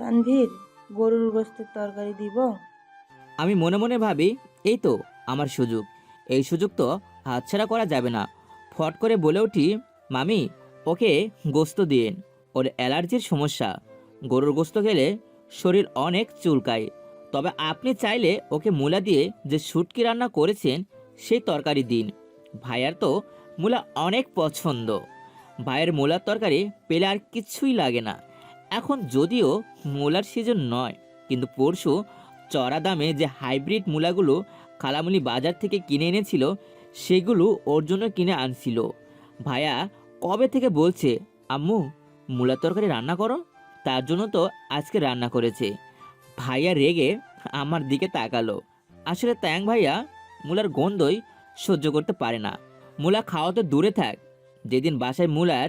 তানভীর, গরুর গোস্তের তরকারি দিব। আমি মনে মনে ভাবি, এই তো আমার সুযোগ। এই সুযোগ তো হাতছাড়া করা যাবে না। ফট করে বলে উঠি, মামি, ওকে গোস্ত দিন ওর অ্যালার্জির সমস্যা। গরুর গোস্ত খেলে শরীর অনেক চুলকায়। তবে আপনি চাইলে ওকে মূলা দিয়ে যে শুটকি রান্না করেছেন, সেই তরকারি দিন। ভাইয়ার তো মূলা অনেক পছন্দ। ভাইয়ের মূলার তরকারি পেলে আর কিছুই লাগে না। এখন যদিও মূলার সিজন নয়, কিন্তু পরশু চড়া দামে যে হাইব্রিড মূলাগুলো খালামুলি বাজার থেকে কিনে এনেছিল, সেগুলো ওর জন্য কিনে আনছিল। ভাইয়া কবে থেকে বলছে, আম্মু মূলা তরকারি রান্না করো? তার জন্য তো আজকে রান্না করেছে। ভাইয়া রেগে আমার দিকে তাকালো। আসলে ত্যাং ভাইয়া, মূলার গন্ধই সহ্য করতে পারে না। মূলা খাওয়া তো দূরে থাক। যেদিন বাসায় মূলার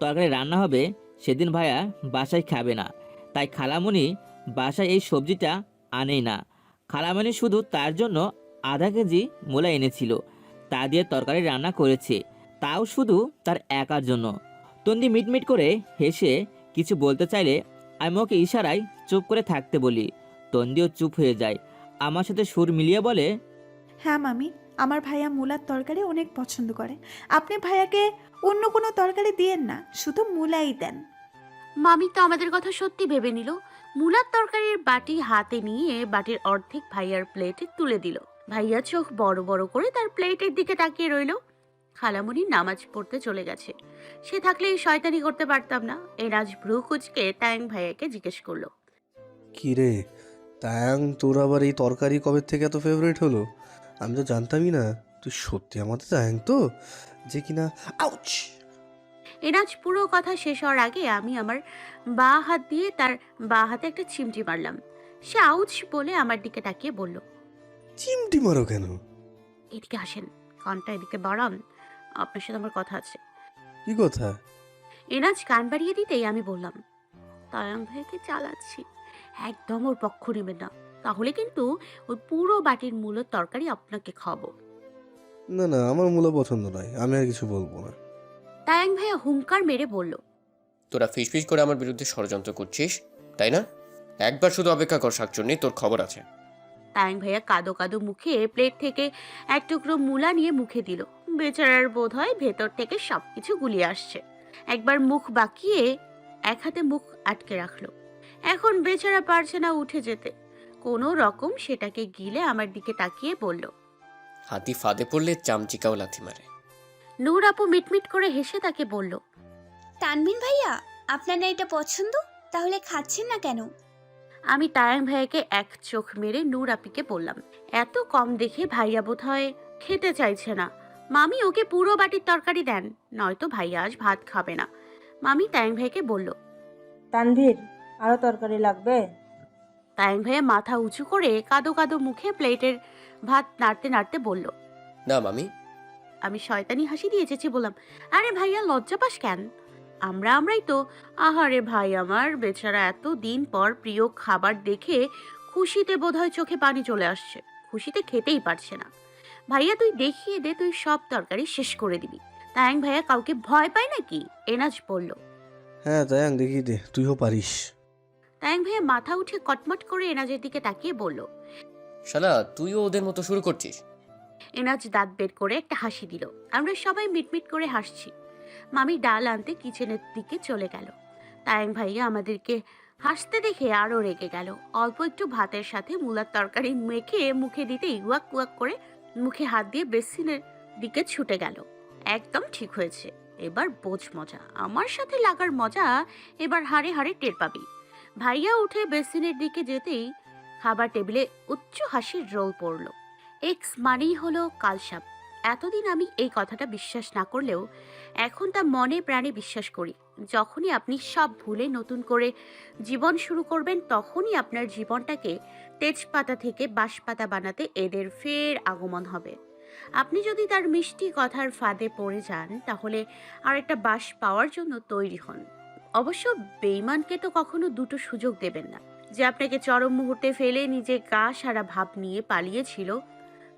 তরকারি রান্না হবে সেদিন ভাইয়া বাসায় খাবে না। তাই খালামুনি বাসায় এই সবজিটা আনেই না। খালামণি শুধু তার জন্য আধা কেজি মূলা এনেছিল। তা দিয়ে তরকারি রান্না করেছে। তাও শুধু তার একার জন্য। তন্দি মিটমিট করে হেসে কিছু বলতে চাইলে আমি ওকে ইশারায় চুপ করে থাকতে বলি। তন্দিও চুপ হয়ে যায়। আমার সাথে সুর মিলিয়ে বলে হ্যাঁ মামি, আমার ভাইয়া মূলার তরকারি অনেক পছন্দ করে। আপনি ভাইয়াকে অন্য কোনো তরকারি দিয়েন না, শুধু মূলাই দেন। মামি তো আমাদের কথা সত্যি ভেবে নিল। মূলার তরকারির বাটি হাতে নিয়ে বাটির অর্ধেক ভাইয়ার প্লেটে তুলে দিল। ভাইয়া চোখ বড় বড় করে তার প্লেটের দিকে তাকিয়ে রইল। খালামুনি নামাজ পড়তে চলে গেছে। সে থাকলে এই শয়তানি করতে পারতাম না। এরাজ ভ্রু কুচকে ট্যাং ভাইয়াকে জিজ্ঞেস করল, কি রে? তায়াং, তোর আবার এই তরকারি কবে থেকে এত ফেভারিট হলো? আমি তো জানতামই না। তুই সত্যি আমাদের তায়াং তো? যে কিনা, আউচ! এনাজ পুরো কথা শেষ হওয়ার আগে আমি আমার বা হাত দিয়ে তার বা হাতে একটা চিমটি মারলাম। সে আউচ বলে আমার দিকে তাকিয়ে বলল চিমটি মারো কেন? এদিকে আসেন কানটা এদিকে বাড়ান আপনার সাথে আমার কথা আছে। কি কথা? এনাজ কান বাড়িয়ে দিতেই আমি বললাম তায়াং ভাইকে চালাচ্ছি একদম ওর পক্ষ নেবে না তাহলে কিন্তু ওই পুরো বাটির মূলের তরকারি আপনাকে খাব না না আমার মূল পছন্দ নয় আমি আর কিছু বলব না। তায়াং ভাইয়া হুঙ্কার মেরে বলল তোরা ফিসফিস করে আমার বিরুদ্ধে ষড়যন্ত্র করছিস তাই না? একবার শুধু অপেক্ষা কর শাকচুন্নি তোর খবর আছে। তায়াং ভাইয়া কাদো কাদো মুখে প্লেট থেকে এক টুকরো মূলা নিয়ে মুখে দিল। বেচারার বোধ হয় ভেতর থেকে সবকিছু গুলিয়ে আসছে। একবার মুখ বাঁকিয়ে এক হাতে মুখ আটকে রাখল। এখন বেচারা পারছে না উঠে যেতে। কোনো রকম সেটাকে গিলে আমার দিকে তাকিয়ে বলল হাতি ফাঁদে পড়লে চামচিকাও লাথি মারে। নূর আপু মিটমিট করে হেসে তাকে বলল তানবিন ভাইয়া আপনার না এটা পছন্দ? তাহলে খাচ্ছেন না কেন? আমি তায়াং ভাইয়াকে এক চোখ মেরে নূর আপিকে বললাম এত কম দেখে ভাইয়া বোধ হয় খেতে চাইছে না। মামি ওকে পুরো বাটির তরকারি দেন নয়তো ভাইয়া আজ ভাত খাবে না। মামি তায়াং ভাইকে বলল তানভীর আরও তরকারি লাগবে? তায়াং ভাইয়া মাথা উঁচু করে কাদো কাদো মুখে প্লেটের ভাত নাড়তে নাড়তে বলল না মামি আমি শয়তানি হাসি দিয়ে চেঁচিয়ে বললাম আরে ভাইয়া লজ্জা পাস কেন? আমরা আমরাই তো। আহারে ভাই আমার বেচারা এত দিন পর প্রিয় খাবার দেখে খুশিতে বোধহয় চোখে পানি চলে আসছে। খুশিতে খেতেই পারছে না। ভাইয়া তুই দেখিয়ে দে তুই সব তরকারি শেষ করে দিবি। তায়াং ভাইয়া কাউকে ভয় পায় নাকি? এনাজ বলল। হ্যাঁ তায়াং দেখিয়ে দে তুইও পারিস। তায়াং ভাইয়া মাথা উঠে কটমট করে এনাজের দিকে তাকিয়ে বলল শালা তুইও ওদের মতো শুরু করছিস? এনাজ দাঁত বের করে একটা হাসি দিল। আমরা সবাই মিটমিট করে হাসছি। মামি ডাল আনতে কিচেনের দিকে চলে গেল। তায়াং ভাইয়া আমাদেরকে হাসতে দেখে আরও রেগে গেল। অল্প একটু ভাতের সাথে মূলার তরকারি মেখে মুখে দিতেই ওয়াক ওয়াক করে মুখে হাত দিয়ে বেসিনের দিকে ছুটে গেল। একদম ঠিক হয়েছে। এবার বোঝ মজা। আমার সাথে লাগার মজা এবার হাড়ে হাড়ে টের পাবি। ভাইয়া উঠে বেসিনের দিকে যেতেই খাবার টেবিলে উচ্চ হাসির রোল পড়ল। এক্স মানেই হলো কালসাপ। এতদিন আমি এই কথাটা বিশ্বাস না করলেও এখন তা মনে প্রাণে বিশ্বাস করি। যখনই আপনি সব ভুলে নতুন করে জীবন শুরু করবেন, তখনই আপনার জীবনটাকে তেজপাতা থেকে বাঁশপাতা বানাতে এদের ফের আগমন হবে। আপনি যদি তার মিষ্টি কথার ফাঁদে পড়ে যান, তাহলে আর একটা বাস পাওয়ার জন্য তৈরি হন। অবশ্য বেইমানকে তো কখনো দুটো সুযোগ দেবেন না। যে আপনাকে চরম মুহূর্তে ফেলে নিজে গা সারা ভাব নিয়ে পালিয়েছিল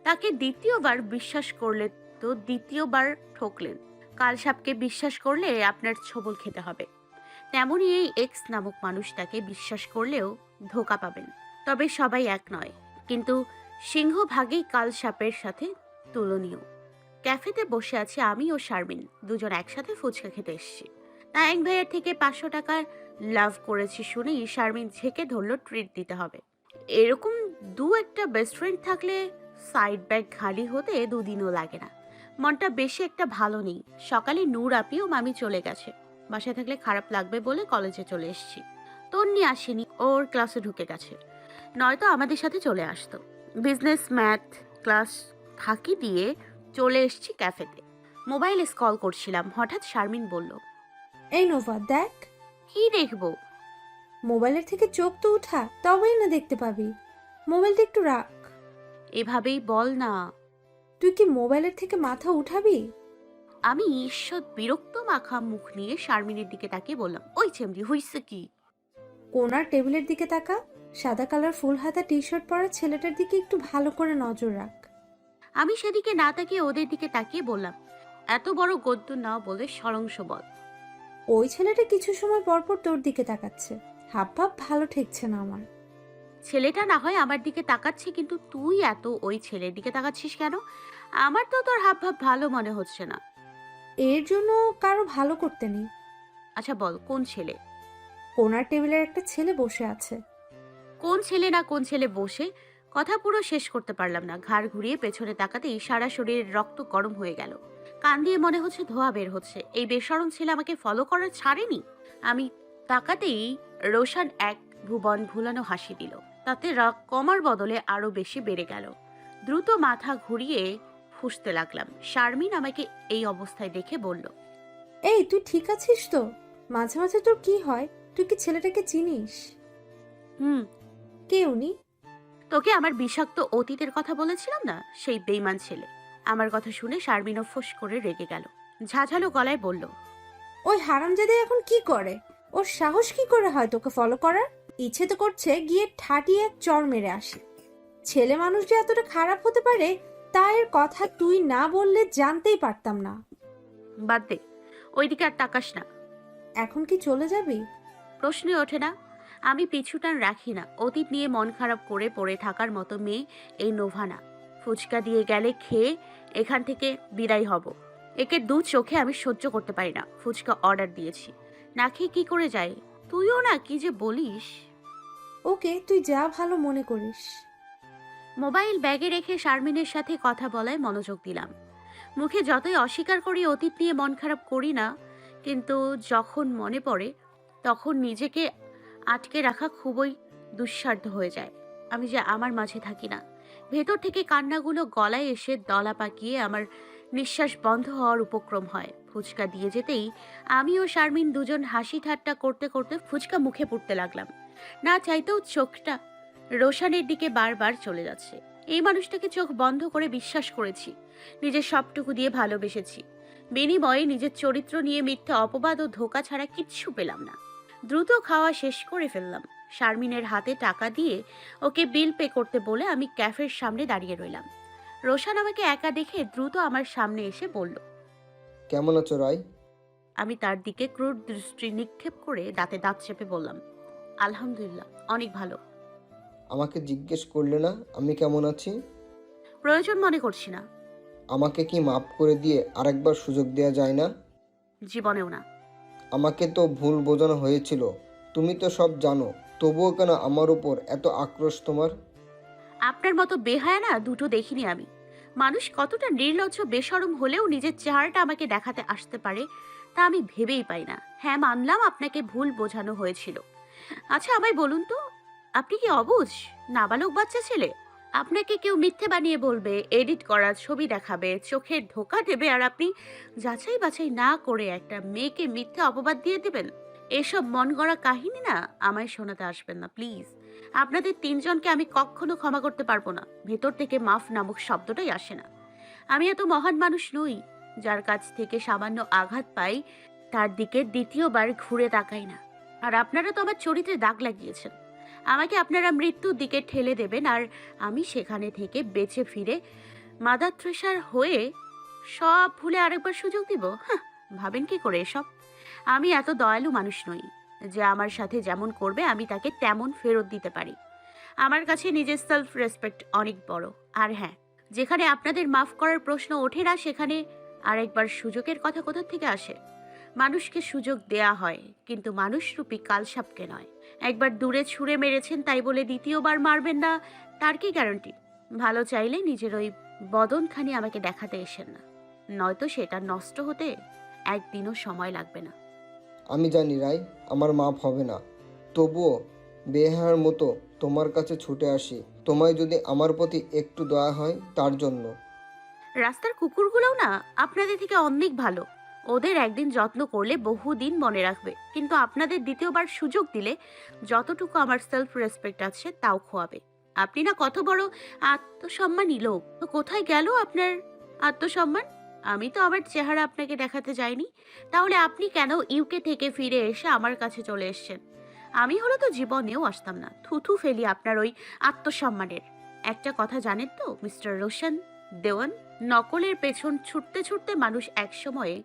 তাকে দ্বিতীয়বার বিশ্বাস করলে তো দ্বিতীয়বার ঠকলেন। কাল সাপকে বিশ্বাস করলে আপনার ছবল খেতে হবে। তেমনই এই এক্স নামক মানুষটাকে বিশ্বাস করলেও ধোকা পাবেন। তবে সবাই এক নয়। কিন্তু সিংহ ভাগেই কাল সাপের সাথে তুলনীয়। ক্যাফেতে বসে আছি আমি ও শারমিন, দুজন একসাথে ফুচকা খেতে এসেছি। তায়াং ভাইয়ের থেকে পাঁচশো টাকার লাভ করেছি শুনেই শারমিন ঝেঁকে ধরলো ট্রিট দিতে হবে। এরকম দু একটা বেস্ট ফ্রেন্ড থাকলে সাইড ব্যাগ খালি হতে দুদিনও লাগে না। মনটা বেশি একটা ভালো নেই। সকালে নূর আপি ও মামি চলে গেছে। বাসায় থাকলে খারাপ লাগবে বলে কলেজে চলে এসেছি। তন্নি আসেনি ওর ক্লাসে ঢুকে গেছে। নয়তো আমাদের সাথে চলে আসতো। বিজনেস ম্যাথ ক্লাস ফাঁকি দিয়ে চলে এসেছি ক্যাফেতে। মোবাইলে কল করছিলাম হঠাৎ শারমিন বলল এই নোভা দেখ। কি দেখব? মোবাইলের থেকে চোখ তো উঠা তবেই না দেখতে পাবি। মোবাইলটা একটু রাখ এভাবেই বল না। তুই কি মোবাইলের থেকে মাথা উঠাবি? আমি ঈশ্বর বিরক্ত মাখা মুখ নিয়ে শারমিনের দিকে তাকিয়ে বললাম ওই চেমড়ি হইছে কি? কোনার টেবিলের দিকে তাকা। সাদা কালার ফুল হাতা টি শার্ট পরা ছেলেটার দিকে একটু ভালো করে নজর রাখ। আমি সেদিকে না তাকিয়ে ওদের দিকে তাকিয়ে বললাম এত বড় গদ্য না বলে সরংশ বল। ওই ছেলেটা কিছু সময় পরপর তোর দিকে তাকাচ্ছে। হাব ভাব ভালো ঠেকছে না আমার। ছেলেটা না হয় আমার দিকে তাকাচ্ছে কিন্তু তুই এত ওই ছেলের দিকে তাকাচ্ছিস কেন? আমার তো তোর হাব ভাব ভালো মনে হচ্ছে না। এর জন্য কারও ভালো করতে নেই। আচ্ছা বল কোন ছেলে? কোনার টেবিলের একটা ছেলে বসে আছে। কোন ছেলে না কোন ছেলে বসে? কথা পুরো শেষ করতে পারলাম না। ঘাড় ঘুরিয়ে পেছনে তাকাতেই সারা শরীরের রক্ত গরম হয়ে গেল। কান দিয়ে মনে হচ্ছে ধোয়া বের হচ্ছে। এই বেসরম ছেলে আমাকে ফলো করার ছাড়েনি। আমি তাকাতেই রোশান এক ভুবন ভুলানো হাসি দিল। তাতে রাগ কমার বদলে আরও বেশি বেড়ে গেল। দ্রুত মাথা ঘুরিয়ে ফুসতে লাগলাম। শারমিন আমাকে এই অবস্থায় দেখে বলল এই তুই ঠিক আছিস তো? মাঝে মাঝে তোর কি হয়? তুই কি ছেলেটাকে চিনিস? হুম। কে উনি? তোকে আমার বিষাক্ত অতীতের কথা বলেছিলাম না? সেই বেইমান ছেলে। আমার কথা শুনে শারমিনও ফোঁস করে রেগে গেল। ঝাঝালো গলায় বলল ওই হারামজাদে এখন কি করে? ওর সাহস কি করে হয় তোকে ফলো করার? ইচ্ছে তো করছে গিয়ে ঠাটিয়ে এক চর মেরে আসে। ছেলে মানুষ যে এতটা খারাপ হতে পারে তা এর কথা তুই না বললে জানতেই পারতাম না। বাদ দে ওইদিকে আর তাকাস না। এখন কি চলে যাবি? প্রশ্নই ওঠে না। আমি পিছুটান রাখি না। অতীত নিয়ে মন খারাপ করে পড়ে থাকার মতো মেয়ে এই নোভানা। ফুচকা দিয়ে গেলে খেয়ে এখান থেকে বিদায় হব। একে দু চোখে আমি সহ্য করতে পারি না। ফুচকা অর্ডার দিয়েছি। না খেয়ে কি করে যাই তুইও না কি যে বলিস? ওকে, তুই যা ভালো মনে করিস। মোবাইল ব্যাগে রেখে শারমিনের সাথে কথা বলায় মনোযোগ দিলাম। মুখে যতই অস্বীকার করি, অতীত নিয়ে মন খারাপ করি না, কিন্তু যখন মনে পড়ে, তখন নিজেকে আটকে রাখা খুবই দুঃসাধ্য হয়ে যায়। আমি যে আমার মাঝে থাকি না। ভেতর থেকে কান্নাগুলো গলায় এসে দলা পাকিয়ে আমার নিঃশ্বাস বন্ধ হওয়ার উপক্রম হয়। ফুচকা দিয়ে যেতেই আমি ও শারমিন দুজন হাসি ঠাট্টা করতে করতে ফুচকা মুখে পুড়তে লাগলাম। না চাইতেও চোখটা রোশানের দিকে বারবার চলে যাচ্ছে। এই মানুষটাকে চোখ বন্ধ করে বিশ্বাস করেছি নিজের সবটুকু দিয়ে ভালোবেসেছি। বিনিময়ে নিজের চরিত্র নিয়ে মিথ্যা অপবাদ ও ধোকা ছাড়া কিচ্ছু পেলাম না। দ্রুত খাওয়া শেষ করে ফেললাম। শারমিনের হাতে টাকা দিয়ে ওকে বিল পে করতে বলে আমি ক্যাফের সামনে দাঁড়িয়ে রইলাম। রোশান আমাকে একা দেখে দ্রুত আমার সামনে এসে বলল কেমন আছো রায়? আমি তার দিকে ক্রুর দৃষ্টি নিক্ষেপ করে দাঁতে দাঁত চেপে বললাম আলহামদুলিল্লাহ অনেক ভালো। আমাকে জিজ্ঞেস করলে না আমি কেমন আছি? প্রয়োজন মনে করছি না। আমাকে কি মাফ করে দিয়ে আরেকবার সুযোগ দেওয়া যায় না? জীবনেও না। আমাকে তো ভুল বোঝানো হয়েছিল। তুমি তো সব জানো তবুও কেন আমার উপর এত আক্রোশ তোমার? আপনার মতো বেহায়া না দুটো দেখিনি আমি। মানুষ কতটা নির্লজ্জ বেসরম হলেও নিজের চেহারাটা আমাকে দেখাতে আসতে পারে তা আমি ভেবেই পাই না। হ্যাঁ মানলাম আপনাকে ভুল বোঝানো হয়েছিল। আচ্ছা আমায় বলুন তো, আপনি কি অবুঝ? নাবালক বাচ্চা ছেলে? আপনাকে কেউ মিথ্যে বানিয়ে বলবে, এডিট করা, ছবি দেখাবে, চোখের ধোকা দেবে, আর আপনি যাচাই বাছাই না করে একটা মেয়েকে মিথ্যে অপবাদ দিয়ে দেবেন? এসব মন গড়া কাহিনী না, আমায় শোনাতে আসবেন না, প্লিজ। আপনাদের তিনজনকে আমি কখনো ক্ষমা করতে পারব না, ভেতর থেকে মাফ নামক শব্দটাই আসে না। আমি এত মহান মানুষ নই, যার কাছ থেকে সামান্য আঘাত পাই, তার দিকে দ্বিতীয়বার ঘুরে তাকাই না। আর আপনারা তো আমার চরিত্রে দাগ লাগিয়েছেন। আমাকে আপনারা মৃত্যুর দিকে ঠেলে দেবেন আর আমি সেখানে থেকে বেঁচে ফিরে মাদার থ্রেসার হয়ে সব ভুলে আরেকবার সুযোগ দিব। হাহ, ভাবেন কি করে এসব? আমি এত দয়ালু মানুষ নই। যে আমার সাথে যেমন করবে আমি তাকে তেমন ফেরত দিতে পারি। আমার কাছে নিজের সেলফ রেসপেক্ট অনেক বড়। আর হ্যাঁ যেখানে আপনাদের মাফ করার প্রশ্ন ওঠে না সেখানে আরেকবার সুযোগের কথা কোথা থেকে আসে? মানুষকে সুযোগ দেয়া হয় কিন্তু মানুষরূপী কালসাপকে নয়। একবার দূরে ছুঁড়ে মেরেছেন তাই বলে দ্বিতীয়বার মারবেন না তার কি গ্যারান্টি ভালো চাইলে নিজের ওই বদনখানি আমাকে দেখাতে এসেন না। নয়তো সেটা নষ্ট হতে একদিনও সময় লাগবে না। আমি জানি রাই আমার মাপ হবে না। তবুও বেহার মতো তোমার কাছে ছুটে আসি। তোমায় যদি আমার প্রতি একটু দয়া হয় তার জন্য। রাস্তার কুকুরগুলোও না আপনাদের থেকে অনেক ভালো। ওদের একদিন যত্ন করলে বহুদিন মনে রাখবে। কিন্তু আপনাদের দ্বিতীয়বার সুযোগ দিলে যতটুকু আমার সেলফ রেসপেক্ট আছে তাও খোয়াবে। আপনি না কত বড় আত্মসম্মানী লোক তো কোথায় গেল আপনার আত্মসম্মান? আমি তো আবার চেহারা আপনাকে দেখাতে যাইনি। তাহলে আপনি কেন ইউকে থেকে ফিরে এসে আমার কাছে চলে এসছেন? আমি হলো তো জীবনেও আসতাম না। থুথু ফেলি আপনার ওই আত্মসম্মানের। একটা কথা জানেন তো, মিস্টার রোশন, দেওয়ান? নকলের পেছন ছুটতে ছুটতে মানুষ এক সময়ে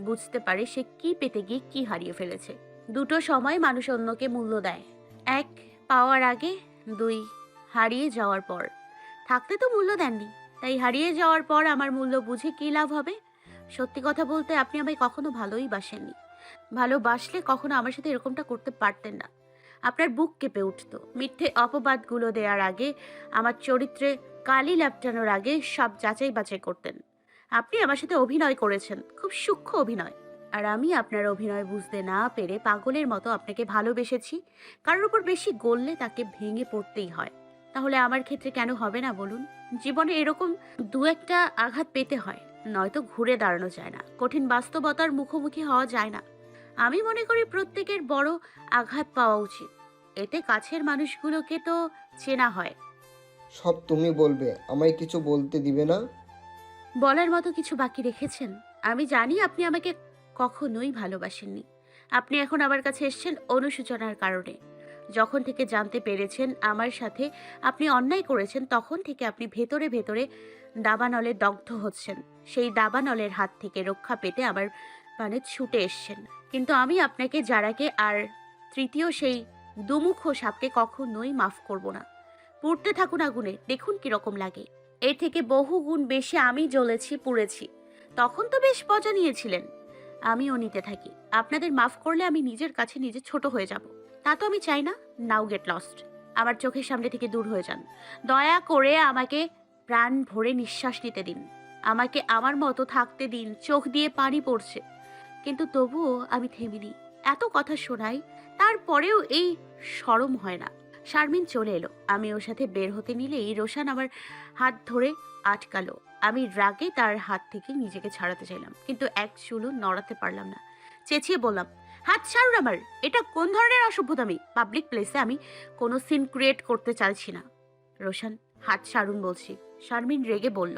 বুঝতে পারে সে কি পেতে গিয়ে কি হারিয়ে ফেলেছে। দুটো সময় মানুষ অন্যকে মূল্য দেয়। এক, পাওয়ার আগে। দুই, হারিয়ে যাওয়ার পর। থাকতে তো মূল্য দেননি। তাই হারিয়ে যাওয়ার পর আমার মূল্য বুঝে কী লাভ হবে? সত্যি কথা বলতে আপনি আমায় কখনো ভালোই বাসেননি। ভালোবাসলে কখনো আমার সাথে এরকমটা করতে পারতেন না। আপনার বুক কেঁপে উঠতো। মিথ্যে অপবাদগুলো দেওয়ার আগে, আমার চরিত্রে কালি ল্যাপটানোর আগে সব যাচাই বাছাই করতেন। আপনি আমার সাথে অভিনয় করেছেন, খুব সূক্ষ্ম অভিনয়। আর আমি আপনার অভিনয় বুঝতে না পেরে পাগলের মতো আপনাকে ভালোবেসেছি। কারোর উপর বেশি গললে তাকে ভেঙে পড়তেই হয়। তাহলে আমার ক্ষেত্রে কেন হবে না বলুন? জীবনে এরকম দু একটা আঘাত পেতে হয়, নয়তো ঘুরে দাঁড়ানো যায় না, কঠিন বাস্তবতার মুখোমুখি হওয়া যায় না। আমি মনে করি প্রত্যেকের বড় আঘাত পাওয়া উচিত। এতে কাছের মানুষগুলোকে তো চেনা হয়। সব তুমি বলবে, আমায় কিছু বলতে দিবে না? বলার মতো কিছু বাকি রেখেছেন। আমি জানি আপনি আমাকে কখনোই ভালোবাসেননি। আপনি এখন আমার কাছে এসেছেন অনুসূচনার কারণে। যখন থেকে জানতে পেরেছেন আমার সাথে আপনি অন্যায় করেছেন, তখন থেকে আপনি ভেতরে ভেতরে দাবানলে দগ্ধ হচ্ছেন। সেই দাবানলের হাত থেকে রক্ষা পেতে আমার মানে ছুটে এসছেন। কিন্তু আমি আপনাকে, যারাকে আর তৃতীয় সেই দুমুখ সাপকে কখনোই মাফ করব না। পড়তে থাকুন আগুনে, দেখুন কীরকম লাগে। এর থেকে বহু গুণ বেশি আমি জ্বলেছি, পুড়েছি। তখন তো বেশ মজা নিয়েছিলেন। আমিও নিতে থাকি। আপনাদের মাফ করলে আমি নিজের কাছে নিজে ছোট হয়ে যাব। তা তো আমি চাই না। Now get lost. আমার চোখের সামনে থেকে দূর হয়ে যান। দয়া করে আমাকে প্রাণ ভরে নিঃশ্বাস নিতে দিন। আমাকে আমার মতো থাকতে দিন। চোখ দিয়ে পানি পড়ছে। কিন্তু তবুও আমি থেমিনি। এত কথা শোনাই তারপরেও এই সরম হয় না। শারমিন চলে এলো। আমি ওর সাথে বের হতে নিলেই রোশান আমার হাত ধরে আটকালো। আমি রাগে তার হাত থেকে নিজেকে ছাড়াতে চাইলাম, কিন্তু এক চুলও নড়াতে পারলাম না। চেঁচিয়ে বললাম, হাত ছাড়ুন আমার, এটা কোন ধরনের অসভ্যতামি? পাবলিক প্লেসে আমি কোনো সিন ক্রিয়েট করতে চাইছি না। রোশান, হাত ছাড়ুন বলছি। শারমিন রেগে বলল